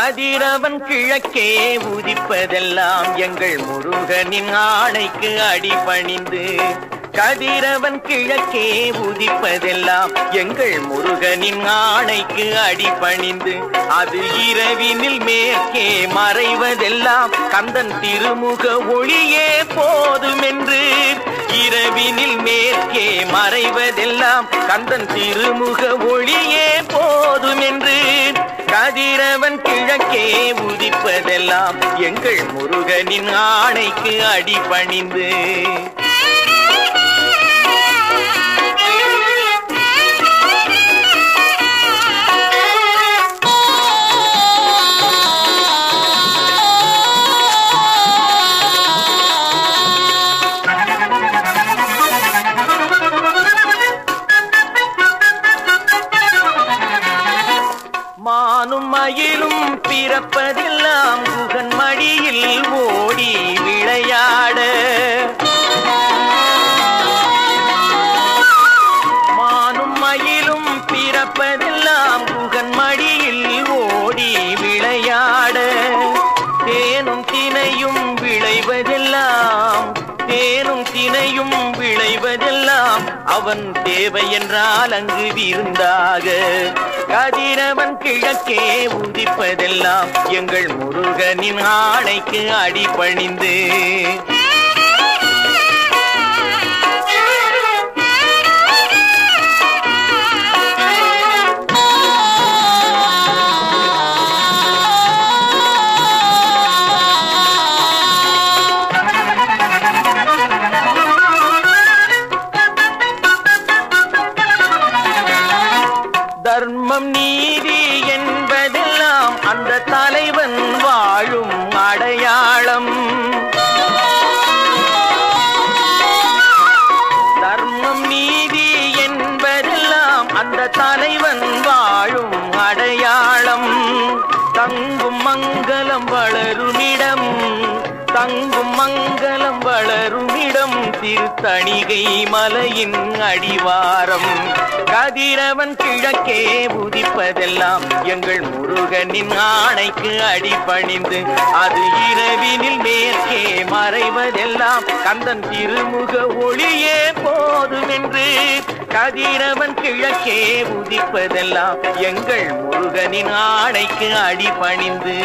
கதிரவன் கிழக்கே உதிப்பதெல்லாம் எங்கள் முருகனின் ஆணைக்கு அடிபணிந்து. கதிரவன் கிழக்கே உதிப்பதெல்லாம் எங்கள் முருகனின் ஆணைக்கு அடிபணிந்து. அது இரவினில் மேற்கே மறைவதெல்லாம் கந்தன் திருமுக ஒளியே போதுமென்று. இரவினில் மேற்கே மறைவதெல்லாம் கந்தன் திருமுக ஒளியே போதுமென்று. கதிரவன் கிழக்கே உதிப்பதெல்லாம் எங்கள் முருகனின் ஆணைக்கு அடிபணிந்து. மானும் மயிலும் பிறப்பதெல்லாம் குகன் மடி தினையும் விளைவதெல்லாம் அவன் தேவை என்றால் அங்கு விருந்தாக. கதிரவன் கிழக்கே உதிப்பதெல்லாம் எங்கள் முருகனின் ஆணைக்கு அடிபணிந்து. தலைவன் வாழும் அடையாளம் தங்கும் மங்களம் வளருமிடம். தங்கும் மங்களம் வளருமிடம் திருத்தணிகை மலையின் அடிவாரம். கதிரவன் கிழக்கே உதிப்பதெல்லாம் எங்கள் முருகனின் ஆணைக்கு அடிபணிந்து அது இரவினில் மேற்கே மறைவதெல்லாம் கந்தன் திருமுக ஒளியே போதும் என்று கதிரவன் கிழக்கே உதிப்பதெல்லாம் எங்கள் முருகனின் ஆணைக்கு அடிபணிந்து.